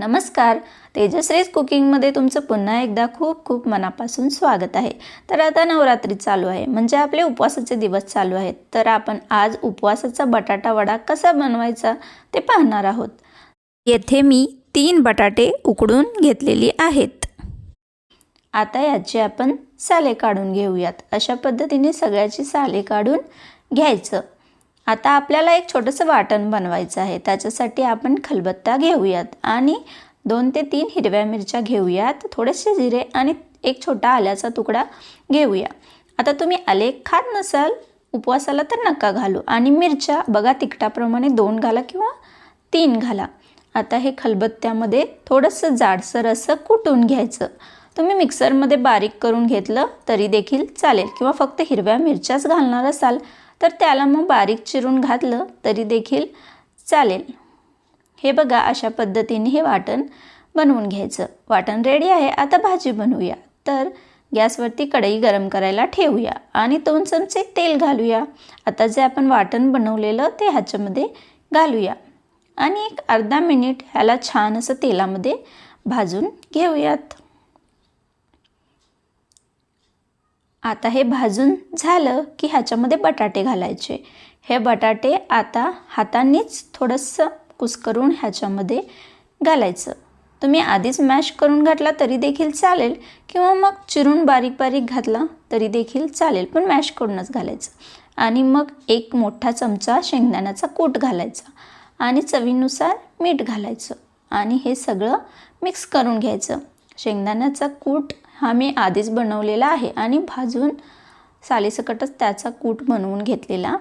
नमस्कार. तेजश्रीज कुकिंगमध्ये तुमचं पुन्हा एकदा खूप खूप मनापासून स्वागत आहे. तर आता नवरात्री चालू आहे. म्हणजे आपले उपवासाचे दिवस चालू आहेत. तर आपण आज उपवासाचा बटाटा वडा कसा बनवायचा ते पाहणार आहोत. येथे मी तीन बटाटे उकडून घेतलेली आहेत. आता याची आपण साले काढून घेऊयात. अशा पद्धतीने सगळ्याची साले काढून घ्यायचं. आता आपल्याला एक छोटंसं वाटण बनवायचं आहे. त्याच्यासाठी आपण खलबत्ता घेऊयात आणि दोन ते तीन हिरव्या मिरच्या घेऊयात. थोडेसे जिरे आणि एक छोटा आल्याचा तुकडा घेऊया. आता तुम्ही आले खात नसाल उपवासाला तर नका घालू. आणि मिरच्या बघा तिखटाप्रमाणे दोन घाला किंवा तीन घाला. आता हे खलबत्त्यामध्ये थोडंसं जाडसर असं कुटून घ्यायचं. तुम्ही मिक्सरमध्ये बारीक करून घेतलं तरी देखील चालेल. किंवा फक्त हिरव्या मिरच्याच घालणार असाल तर त्याला मग बारीक चिरून घातलं तरी देखील चालेल. हे बघा अशा पद्धतीने हे वाटण बनवून घ्यायचं. वाटण रेडी आहे आता भाजी बनवूया. तर गॅसवरती कढई गरम करायला ठेवूया आणि दोन चमचे तेल घालूया. आता जे आपण वाटण बनवलेलं ते ह्याच्यामध्ये घालूया. आणि एक अर्धा मिनिट ह्याला छान असं तेलामध्ये भाजून घेऊयात. आता हे भाजून झालं की ह्याच्यामध्ये बटाटे घालायचे. हे बटाटे आता हातांनीच थोडंसं कुस्करून ह्याच्यामध्ये घालायचं. तुम्ही आधीच मॅश करून घातला तरी देखील चालेल किंवा मग चिरून बारीक बारीक घातला तरी देखील चालेल पण मॅश करूनच घालायचं. आणि मग एक मोठा चमचा शेंगदाण्याचा कूट घालायचा आणि चवीनुसार मीठ घालायचं आणि हे सगळं मिक्स करून घ्यायचं. शेंगदाण्याचा कूट हा मी आधीच बनवलेला आहे आणि भाजून सालीसकटच त्याचा कूट बनवून घेतलेला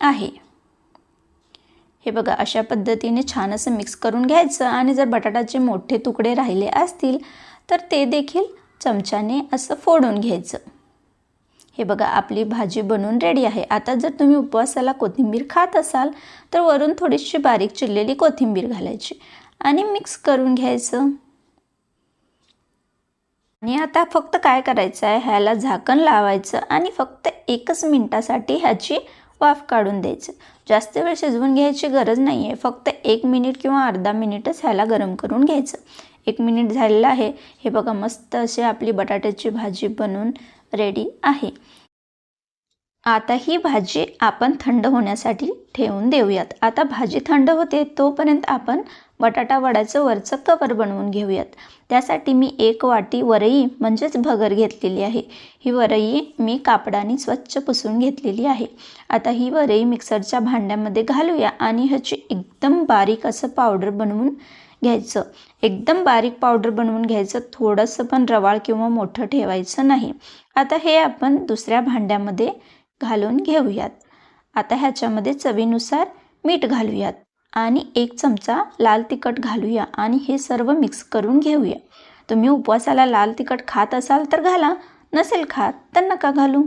आहे. हे बघा अशा पद्धतीने छान असं मिक्स करून घ्यायचं आणि जर बटाटाचे मोठे तुकडे राहिले असतील तर ते देखील चमच्याने असं फोडून घ्यायचं. हे बघा आपली भाजी बनवून रेडी आहे. आता जर तुम्ही उपवासाला कोथिंबीर खात असाल तर वरून थोडीशी बारीक चिरलेली कोथिंबीर घालायची आणि मिक्स करून घ्यायचं. आणि आता फक्त काय करायचं आहे? ह्याला झाकण लावायचं आणि फक्त एकच मिनटासाठी ह्याची वाफ काढून द्यायचं. जास्त वेळ शिजवून घ्यायची गरज नाही आहे फक्त एक मिनिट किंवा अर्धा मिनिटच ह्याला गरम करून घ्यायचं. एक मिनिट झालेलं आहे. हे बघा मस्त असे आपली बटाट्याची भाजी बनवून रेडी आहे. आता ही भाजी आपण थंड होण्यासाठी ठेवून देऊयात. आता भाजी थंड होते तोपर्यंत आपण बटाटा वडाचं वरचं कवर बनवून घेऊयात. त्यासाठी मी एक वाटी वरई म्हणजेच भगर घेतलेली आहे. ही वरई मी कापडाने स्वच्छ पुसून घेतलेली आहे. आता ही वरई मिक्सरच्या भांड्यामध्ये घालूया आणि ह्याची एकदम बारीक असं पावडर बनवून घ्यायचं. एकदम बारीक पावडर बनवून घ्यायचं थोडंसं पण रवाळ किंवा मोठं ठेवायचं नाही. आता हे आपण दुसऱ्या भांड्यामध्ये घालून घेऊयात. आता ह्याच्यामध्ये चवीनुसार मीठ घालूयात. आणि एक चमचा लाल तिखट घालूया आणि हे सर्व मिक्स करून घेऊया. तुम्ही उपवासाला लाल तिखट खात असाल तर घाला नसेल खात तर नका घालू.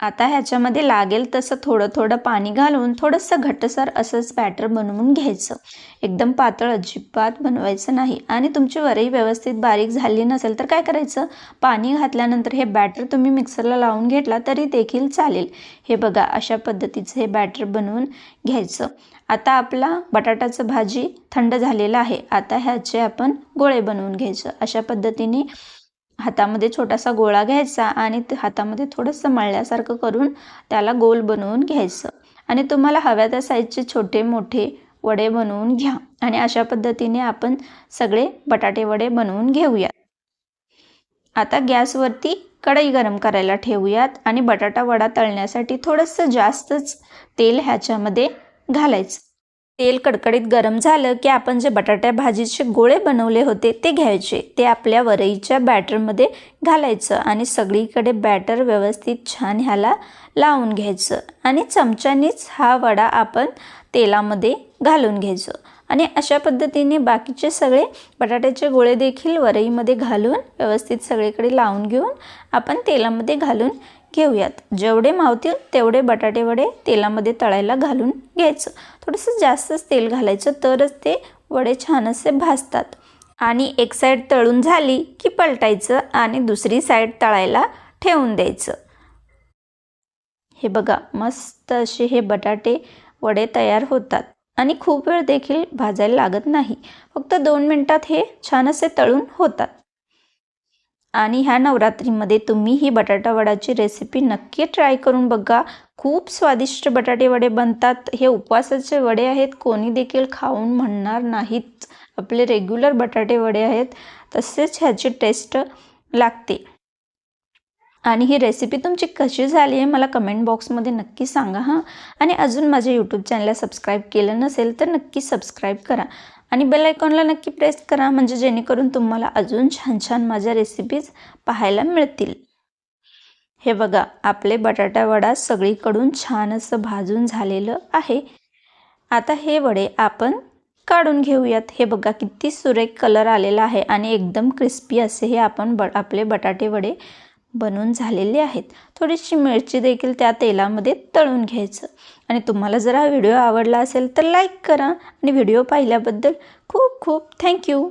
आता ह्याच्यामध्ये लागेल तसं थोडं थोडं पाणी घालून थोडंसं घट्टसर असंच बॅटर बनवून घ्यायचं. एकदम पातळ अजिबात बनवायचं नाही. आणि तुमची वरई व्यवस्थित बारीक झाली नसेल तर काय करायचं? पाणी घातल्यानंतर हे बॅटर तुम्ही मिक्सरला लावून घेतला तरी देखील चालेल. हे बघा अशा पद्धतीचं हे बॅटर बनवून घ्यायचं. आता आपला बटाट्याचं भाजी थंड झालेला आहे. आता ह्याचे आपण गोळे बनवून घ्यायचं. अशा पद्धतीने हातामध्ये छोटासा गोळा घ्यायचा आणि हातामध्ये थोडंसं मळल्यासारखं करून त्याला गोल बनवून घ्यायचं. आणि तुम्हाला हव्या त्या साईजचे छोटे मोठे वडे बनवून घ्या. आणि अशा पद्धतीने आपण सगळे बटाटे वडे बनवून घेऊयात. आता गॅसवरती कढई गरम करायला ठेवूयात आणि बटाटा वडा तळण्यासाठी थोडंसं जास्तच तेल ह्याच्यामध्ये घालायचं. तेल कडकडीत गरम झालं की आपण जे बटाट्या भाजीचे गोळे बनवले होते ते घ्यायचे. ते आपल्या वरईच्या बॅटरमध्ये घालायचं आणि सगळीकडे बॅटर व्यवस्थित छान ह्याला लावून घ्यायचं. आणि चमच्यानीच हा वडा आपण तेलामध्ये घालून घ्यायचं. आणि अशा पद्धतीने बाकीचे सगळे बटाट्याचे गोळे देखील वरईमध्ये घालून व्यवस्थित सगळीकडे लावून घेऊन आपण तेलामध्ये घालून घेऊयात. जेवढे मावतील तेवढे बटाटे वडे तेलामध्ये तळायला घालून घ्यायचं. थोडंसं जास्तच तेल घालायचं तरच ते वडे छान असे भाजतात. आणि एक साईड तळून झाली की पलटायचं आणि दुसरी साईड तळायला ठेवून द्यायचं. हे बघा मस्त असे हे बटाटे वडे तयार होतात. आणि खूप वेळ देखील भाजायला लागत नाही. फक्त दोन मिनटात हे छान असे तळून होतात. आणि ह्या नवरात्रीमध्ये तुम्ही ही बटाटावड्याची रेसिपी नक्की ट्राय करून बघा. खूप स्वादिष्ट बटाटे वडे बनतात. हे उपवासाचे वडे आहेत. कोणी देखील खाऊन म्हणणार नाहीत. आपले रेग्युलर बटाटे वडे आहेत. तसेच ह्याची टेस्ट लागते. आणि ही रेसिपी तुमची कशी झाली आहे मला कमेंट बॉक्समध्ये नक्की सांगा हां. आणि अजून माझ्या यूट्यूब चॅनलला सबस्क्राईब केलं नसेल तर नक्की सबस्क्राईब करा. आणि बेल आयकॉनला नक्की प्रेस करा म्हणजे जेणेकरून तुम्हाला अजून छान छान माझ्या रेसिपीज पाहायला मिळतील. हे बघा आपले बटाटा वडा सगळीकडून छान असं भाजून झालेलं आहे. आता हे वडे आपण काढून घेऊयात. हे बघा किती सुरेख कलर आलेला आहे आणि एकदम क्रिस्पी असे हे आपण ब आपले बटाटे वडे बनवून झालेले आहेत. थोडीशी मिरची देखील त्या तेलामध्ये तळून घ्यायचं. आणि तुम्हाला जर हा व्हिडिओ आवडला असेल तर लाईक करा. आणि व्हिडिओ पाहिल्याबद्दल खूप खूप थँक्यू